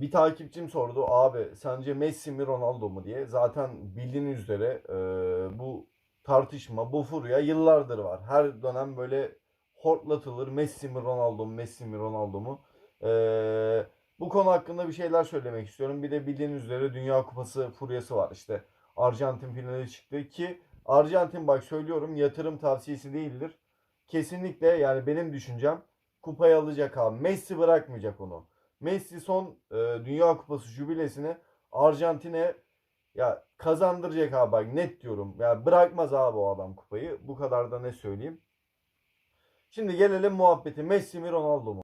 bir takipçim sordu abi sence Messi mi Ronaldo mu diye. Zaten bildiğiniz üzere e, bu tartışma, bu furya yıllardır var. Her dönem böyle hortlatılır. Messi mi Ronaldo mu, Messi mi Ronaldo mu? E, bu konu hakkında bir şeyler söylemek istiyorum. Bir de bildiğiniz üzere Dünya Kupası furyası var. İşte Arjantin finali çıktı ki Arjantin bak söylüyorum yatırım tavsiyesi değildir. Kesinlikle yani benim düşüncem kupayı alacak abi. Messi bırakmayacak onu. Messi son e, Dünya Kupası jübilesini Arjantin'e ya kazandıracak abi bak net diyorum. Ya bırakmaz abi o adam kupayı. Bu kadar da ne söyleyeyim. Şimdi gelelim muhabbeti. Messi mi Ronaldo mu?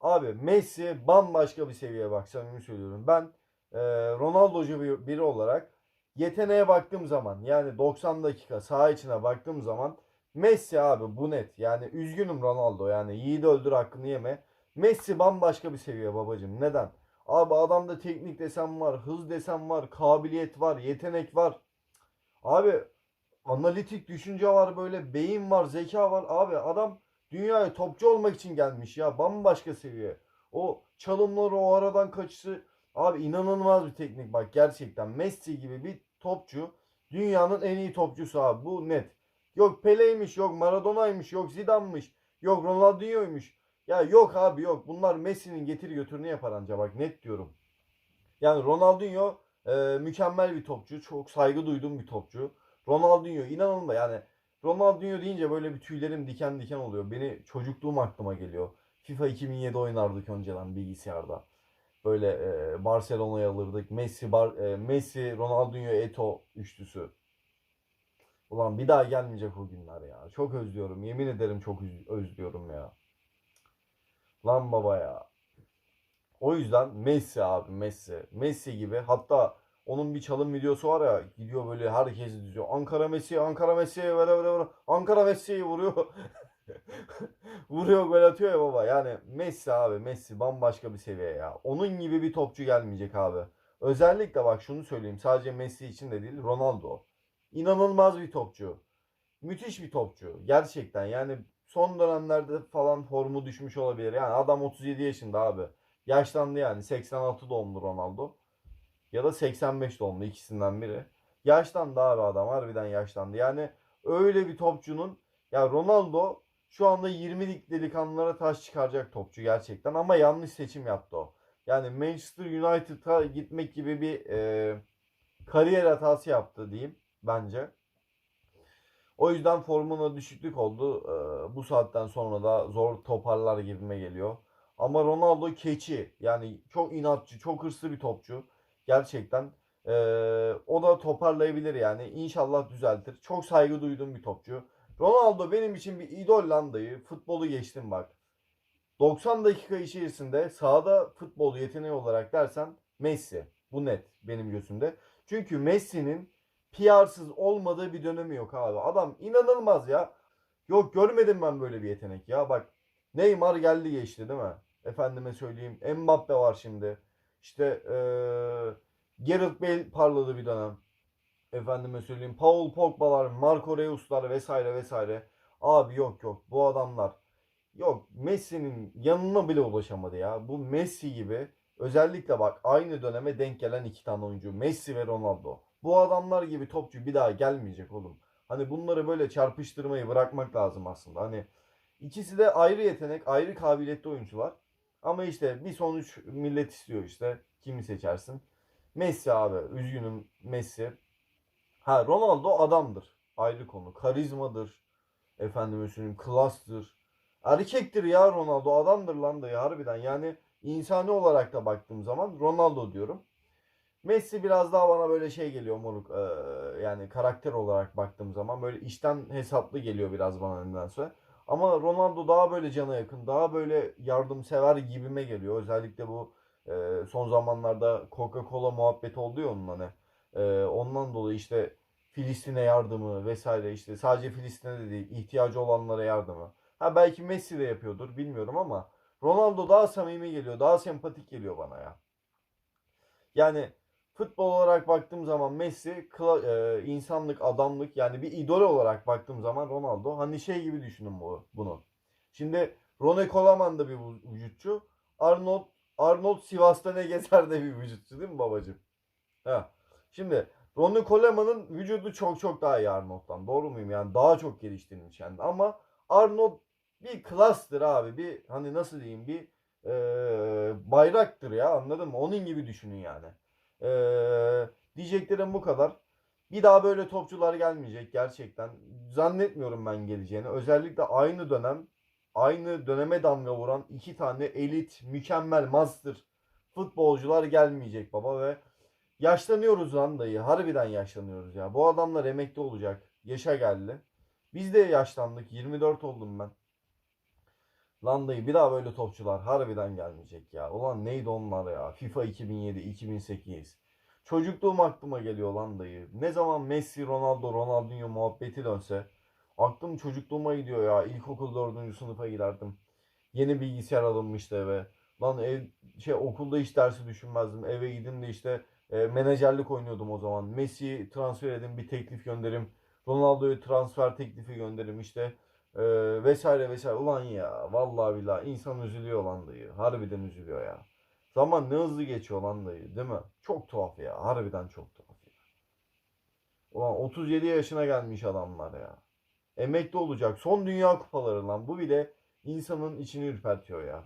Abi Messi bambaşka bir seviye bak samimi söylüyorum. Ben e, Ronaldo'cu bir- biri olarak yeteneğe baktığım zaman yani 90 dakika saha içine baktığım zaman Messi abi bu net. Yani üzgünüm Ronaldo yani yiğidi öldür hakkını yeme. Messi bambaşka bir seviye babacım. Neden? Abi adamda teknik desem var, hız desem var, kabiliyet var, yetenek var. Abi analitik düşünce var böyle, beyin var, zeka var. Abi adam dünyaya topçu olmak için gelmiş ya. Bambaşka seviye. O çalımları o aradan kaçışı abi inanılmaz bir teknik bak gerçekten. Messi gibi bir topçu dünyanın en iyi topçusu abi bu net. Yok Pele'ymiş, yok Maradona'ymış, yok Zidane'mış, yok Ronaldinho'ymuş. Ya yok abi yok. Bunlar Messi'nin getir götürünü yapar anca bak net diyorum. Yani Ronaldinho e, mükemmel bir topçu. Çok saygı duyduğum bir topçu. Ronaldinho inanılmaz yani Ronaldinho deyince böyle bir tüylerim diken diken oluyor. Beni çocukluğum aklıma geliyor. FIFA 2007 oynardık önceden bilgisayarda. Böyle e, Barcelona'ya alırdık. Messi, Bar, e, Messi, Ronaldinho, Eto üçlüsü. Ulan bir daha gelmeyecek o günler ya. Çok özlüyorum. Yemin ederim çok özlüyorum ya. Lan baba ya. O yüzden Messi abi Messi. Messi gibi hatta onun bir çalım videosu var ya gidiyor böyle herkesi diziyor. Ankara Messi, Ankara Messi böyle böyle böyle. Ankara Messi'yi vuruyor. vuruyor gol atıyor ya baba. Yani Messi abi Messi bambaşka bir seviye ya. Onun gibi bir topçu gelmeyecek abi. Özellikle bak şunu söyleyeyim. Sadece Messi için de değil Ronaldo. İnanılmaz bir topçu. Müthiş bir topçu. Gerçekten yani son dönemlerde falan formu düşmüş olabilir. Yani adam 37 yaşında abi. Yaşlandı yani. 86 doğumlu Ronaldo. Ya da 85 doğumlu ikisinden biri. Yaşlandı abi adam. Harbiden yaşlandı. Yani öyle bir topçunun ya Ronaldo şu anda 20'lik delikanlılara taş çıkaracak topçu gerçekten. Ama yanlış seçim yaptı o. Yani Manchester United'a gitmek gibi bir e, kariyer hatası yaptı diyeyim bence. O yüzden formuna düşüklük oldu. Ee, bu saatten sonra da zor toparlar gibime geliyor. Ama Ronaldo keçi. Yani çok inatçı, çok hırslı bir topçu. Gerçekten. Ee, o da toparlayabilir yani. İnşallah düzeltir. Çok saygı duyduğum bir topçu. Ronaldo benim için bir idol lan dayı. Futbolu geçtim bak. 90 dakika içerisinde sahada futbol yeteneği olarak dersen Messi. Bu net benim gözümde. Çünkü Messi'nin PR'sız olmadığı bir dönemi yok abi. Adam inanılmaz ya. Yok görmedim ben böyle bir yetenek ya. Bak Neymar geldi geçti değil mi? Efendime söyleyeyim. Mbappe var şimdi. İşte eee Gareth Bale parladı bir dönem. Efendime söyleyeyim. Paul Pogba'lar, Marco Reus'lar vesaire vesaire. Abi yok yok. Bu adamlar yok Messi'nin yanına bile ulaşamadı ya. Bu Messi gibi özellikle bak aynı döneme denk gelen iki tane oyuncu. Messi ve Ronaldo. Bu adamlar gibi topçu bir daha gelmeyecek oğlum. Hani bunları böyle çarpıştırmayı bırakmak lazım aslında. Hani ikisi de ayrı yetenek, ayrı kabiliyetli oyuncular. Ama işte bir sonuç millet istiyor işte. Kimi seçersin? Messi abi. Üzgünüm Messi. Ha Ronaldo adamdır. Ayrı konu. Karizmadır. Efendime söyleyeyim klastır. Erkektir ya Ronaldo. Adamdır lan dayı harbiden. Yani insani olarak da baktığım zaman Ronaldo diyorum. Messi biraz daha bana böyle şey geliyor moruk. Ee, yani karakter olarak baktığım zaman böyle işten hesaplı geliyor biraz bana nedense. Ama Ronaldo daha böyle cana yakın, daha böyle yardımsever gibime geliyor. Özellikle bu e, son zamanlarda Coca-Cola muhabbeti oldu ya onun hani. E, ondan dolayı işte Filistin'e yardımı vesaire işte sadece Filistin'e de değil ihtiyacı olanlara yardımı. Ha belki Messi de yapıyordur bilmiyorum ama Ronaldo daha samimi geliyor, daha sempatik geliyor bana ya. Yani futbol olarak baktığım zaman Messi e, insanlık, adamlık yani bir idol olarak baktığım zaman Ronaldo hani şey gibi düşünün bu, bunu. Şimdi Rone Coleman da bir vü- vücutçu. Arnold Arnold Sivas'ta ne gezer de bir vücutçu değil mi babacığım? Ha. Şimdi Ronnie Coleman'ın vücudu çok çok daha iyi Arnold'dan. Doğru muyum? Yani daha çok geliştirilmiş yani. Ama Arnold bir klastır abi. Bir hani nasıl diyeyim bir eee, bayraktır ya anladın mı? Onun gibi düşünün yani. Eee, diyeceklerim bu kadar. Bir daha böyle topçular gelmeyecek gerçekten. Zannetmiyorum ben geleceğini. Özellikle aynı dönem aynı döneme damga vuran iki tane elit, mükemmel, master futbolcular gelmeyecek baba ve yaşlanıyoruz lan dayı. Harbiden yaşlanıyoruz ya. Bu adamlar emekli olacak. Yaşa geldi. Biz de yaşlandık. 24 oldum ben. Lan dayı bir daha böyle topçular harbiden gelmeyecek ya. Ulan neydi onlar ya? FIFA 2007, 2008. Çocukluğum aklıma geliyor lan dayı. Ne zaman Messi, Ronaldo, Ronaldinho muhabbeti dönse aklım çocukluğuma gidiyor ya. İlkokul 4. sınıfa giderdim. Yeni bilgisayar alınmıştı eve. Lan ev şey okulda hiç dersi düşünmezdim. Eve gidin de işte e, menajerlik oynuyordum o zaman. Messi'yi transfer edin bir teklif gönderim. Ronaldo'yu transfer teklifi gönderim işte e, vesaire vesaire. Ulan ya vallahi billahi insan üzülüyor lan dayı. Harbiden üzülüyor ya. Zaman ne hızlı geçiyor lan dayı değil mi? Çok tuhaf ya. Harbiden çok tuhaf ya. Ulan 37 yaşına gelmiş adamlar ya. Emekli olacak. Son dünya kupaları lan. Bu bile insanın içini ürpertiyor ya.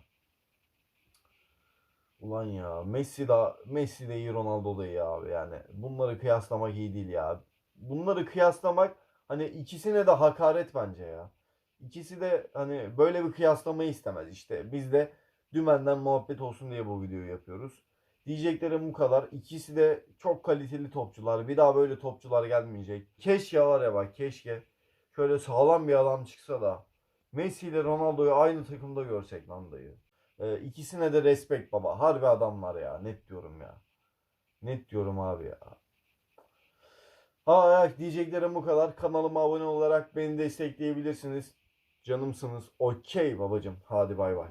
Ulan ya Messi da Messi de iyi Ronaldo da iyi abi yani. Bunları kıyaslamak iyi değil ya. Bunları kıyaslamak hani ikisine de hakaret bence ya. İkisi de hani böyle bir kıyaslamayı istemez işte. Biz de dümenden muhabbet olsun diye bu videoyu yapıyoruz. Diyeceklerim bu kadar. İkisi de çok kaliteli topçular. Bir daha böyle topçular gelmeyecek. Keşke var ya bak keşke şöyle sağlam bir adam çıksa da Messi ile Ronaldo'yu aynı takımda görsek lan dayı. Ee, ikisine de respekt baba. Harbi adamlar ya. Net diyorum ya. Net diyorum abi ya. Ha evet, diyeceklerim bu kadar. Kanalıma abone olarak beni destekleyebilirsiniz. Canımsınız. Okey babacım. Hadi bay bay.